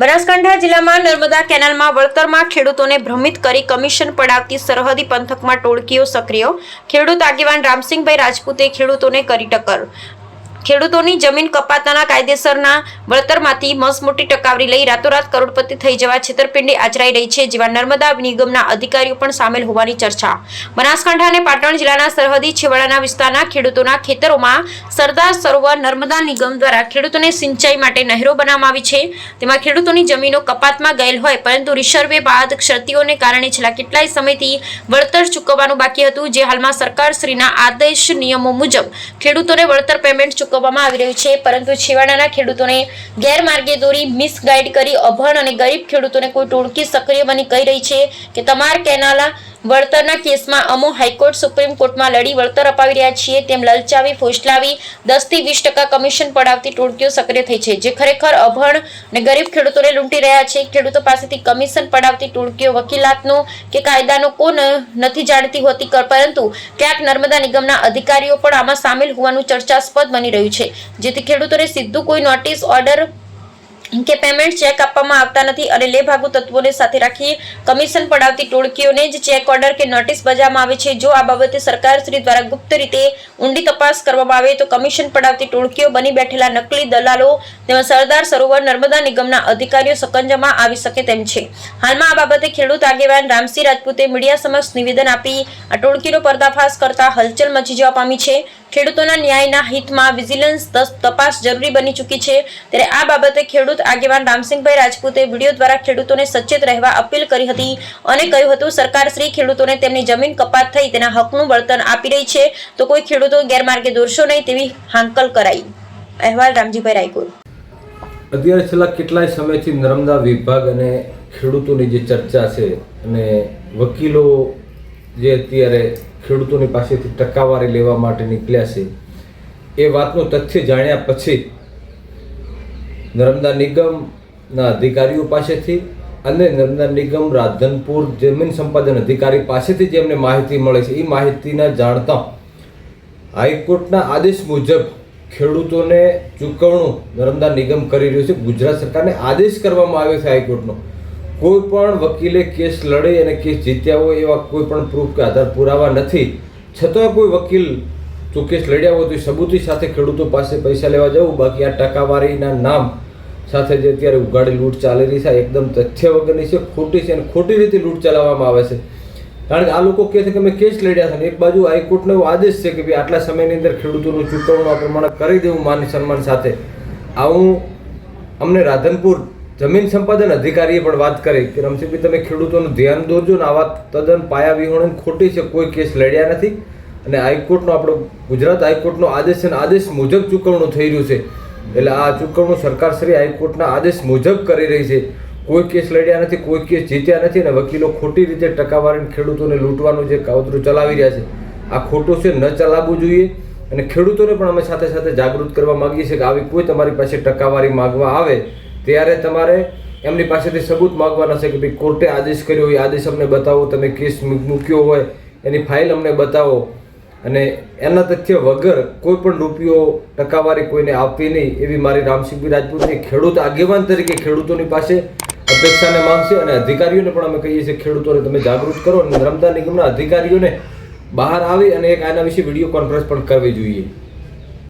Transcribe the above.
બનાસકાંઠા જિલ્લામાં નર્મદા કેનાલમાં વળતરમાં ખેડૂતોને ભ્રમિત કરી કમિશન પડાવતી સરહદી પંથકમાં ટોળકીઓ સક્રિય. ખેડૂત આગેવાન રામસિંહભાઈ રાજપૂતે ખેડૂતોને કરી ટક્કર. ખેડૂતોની જમીન કપાતાના કાયદેસરના વળતરમાંથી મસમોટી ટકાવરી લઈ રાતોરાત કરોડપતિ થઈ જવા છેતરપિંડી આચરાઈ રહી છે જેવા નર્મદા નિગમના અધિકારીઓ પણ સામેલ હોવાની ચર્ચા. બનાસકાંઠા અને પાટણ જિલ્લાના સરહદી છેવાડાના વિસ્તારના ખેડૂતોના ખેતરોમાં સરદાર સરોવર નર્મદા નિગમ દ્વારા ખેડૂતોને સિંચાઈ માટે નહેરો બનાવવામાં આવી છે. તેમાં ખેડૂતોની જમીનો કપાતમાં ગયેલ હોય, પરંતુ રિસર્વે બાદ ક્ષતિઓને કારણે છેલ્લા કેટલાય સમયથી વળતર ચૂકવવાનું બાકી હતું. જે હાલમાં સરકારશ્રીના આદેશ નિયમો મુજબ ખેડૂતોને વળતર પેમેન્ટ ચૂકવવામાં આવી રહ્યું છે, પરંતુ છેવાડાના ખેડૂતોને ગેરમાર્ગે દોરી મિસગાઈડ કરી અભણ અને ગરીબ ખેડૂતોને કોઈ ટોળકી સક્રિય બની કહી રહી છે કે તમાર કેનાલા વળતરના કેસમાં અમો હાઈકોર્ટ સુપ્રીમ કોર્ટમાં લડી વળતર અપાવી રહ્યા છીએ. તેમ લલચાવી, ફોસલાવી દસથી વીસ ટકા કમિશન પડાવતી ટોળકીઓ સક્રિય થઈ છે, જે ખરેખર અભણ અને ગરીબ ખેડૂતોને લૂંટી રહ્યા છે. ખેડૂતો પાસેથી કમિશન પડાવતી ટોળકીઓ વકીલાતનો કે કાયદાનો કોણ નથી જાણતી હોતી પરંતુ ક્યાંક નર્મદા નિગમના અધિકારીઓ પણ આમાં સામેલ હોવાનું ચર્ચાસ્પદ બની રહ્યું છે. જેથી ખેડૂતોને સીધું કોઈ નોટિસ, ઓર્ડર કે પેમેન્ટ ચેક આપવામાં આવતા નથી અને લેભાગુ તત્વોને સાથે રાખી કમિશન પડાવતી ટોળકીઓને જ ચેક ઓર્ડર કે નોટિસ બજાવવામાં આવે છે. જો આ બાબતે સરકારશ્રી દ્વારા ગુપ્ત રીતે ઊંડી તપાસ કરવામાં આવે તો કમિશન પડાવતી ટોળકીઓ બની બેઠેલા નકલી દલાલો તેમજ સરદાર સરોવર નર્મદા નિગમના અધિકારીઓ સકંજામાં આવી શકે તેમ છે. હાલમાં આ બાબતે ખેડૂત આગેવાન રામસિંહ રાજપૂતે મીડિયા સમક્ષ નિવેદન આપી આ ટોળકીનો પર્દાફાશ કરતા હલચલ મચી જવા પામી છે. ખેડૂતોના ન્યાયના હિતમાં વિજિલન્સ તપાસ જરૂરી બની ચૂકી છે. ત્યારે આ બાબતે ખેડૂત આગેવાન રામસિંહભાઈ રાજપૂતે વીડિયો દ્વારા ખેડૂતોને સચેત રહેવા અપીલ કરી હતી અને કહ્યું હતું, સરકાર શ્રી ખેડૂતોને તેમની જમીન કપાત થઈ તેના હકનું વળતર આપી રહી છે. તો કોઈ ખેડૂતો ગેરમાર્ગે દોરશો નહીં તેવી હાંકલ કરાઈ. અહેવાલ રામજીભાઈ રાયકુર. અત્યારે છેલ્લા કેટલાય સમયથી નર્મદા વિભાગ અને ખેડૂતોની જે ચર્ચા છે અને વકીલો જે અત્યારે ખેડૂતોની પાસેથી ટકાવારી લેવા માટે નીકળ્યા છે. એ વાતનું તથ્ય જાણ્યા પછી નર્મદા નિગમના અધિકારીઓ પાસેથી અને નર્મદા નિગમ રાધનપુર જમીન સંપાદન અધિકારી પાસેથી જે એમને માહિતી મળે છે. એ માહિતીના જાણતા હાઈકોર્ટના આદેશ મુજબ ખેડૂતોને ચૂકવણું નર્મદા નિગમ કરી રહ્યું છે. ગુજરાત સરકારને આદેશ કરવામાં આવ્યો છે હાઈકોર્ટનો. કોઈ પણ વકીલે કેસ લડે અને કેસ જીત્યા હોય એવા કોઈ પણ પ્રૂફ કે આધાર પુરાવા નથી. છતાં કોઈ વકીલ જો કેસ લડ્યા હોય તો સબૂતી સાથે ખેડૂતો પાસે પૈસા લેવા જવું. બાકી આ ટકાવારીના નામ સાથે જે અત્યારે ઉગાડી લૂંટ ચાલેલી છે એકદમ તથ્ય વગરની છે, ખોટી છે અને ખોટી રીતે લૂંટ ચલાવવામાં આવે છે. કારણ કે આ લોકો કહે છે કે અમે કેસ લડ્યા છે એક બાજુ હાઈકોર્ટનો એવો આદેશ છે કે ભાઈ આટલા સમયની અંદર ખેડૂતોનું ચૂકવણું આ પ્રમાણે કરી દેવું માન સન્માન સાથે. આવું અમને રાધનપુર જમીન સંપાદન અધિકારીએ પણ વાત કરી કે રમશીભાઈ તમે ખેડૂતોનું ધ્યાન દોરજો ને આ વાત તદ્દન પાયા વિહોણ ખોટી છે, કોઈ કેસ લડ્યા નથી. અને હાઈકોર્ટનો આપણો ગુજરાત હાઈકોર્ટનો આદેશ અને આદેશ મુજબ ચૂકવણું થઈ રહ્યું છે. એટલે આ ચૂકવણું સરકાર શ્રી હાઈકોર્ટના આદેશ મુજબ કરી રહી છે. કોઈ કેસ લડ્યા નથી, કોઈ કેસ જીત્યા નથી અને વકીલો ખોટી રીતે ટકાવારીને ખેડૂતોને લૂંટવાનું જે કાવતરું ચલાવી રહ્યા છે. આ ખોટું છે, ન ચલાવવું જોઈએ. અને ખેડૂતોને પણ અમે સાથે સાથે જાગૃત કરવા માંગીએ છીએ કે આવી કોઈ તમારી પાસે ટકાવારી માગવા આવે ત્યારે તમારે એમની પાસેથી સબૂત માગવાના છે કે ભાઈ કોર્ટે આદેશ કર્યો હોય આદેશ અમને બતાવો, તમે કેસ મૂક્યો હોય, એની ફાઇલ અમને બતાવો. અને એના તથ્ય વગર કોઈ પણ રૂપિયો ટકાવારી કોઈને આપવી નહીં એવી મારી રામસિંહભાઈ રાજપૂતની ખેડૂત આગેવાન તરીકે ખેડૂતોની પાસે અપેક્ષાને માંગશે અને અધિકારીઓને પણ અમે કહીએ છીએ, ખેડૂતોને તમે જાગૃત કરો અને નર્મદા નિગમના અધિકારીઓને બહાર આવી અને એક આના વિશે વીડિયો કોન્ફરન્સ પણ કરવી જોઈએ.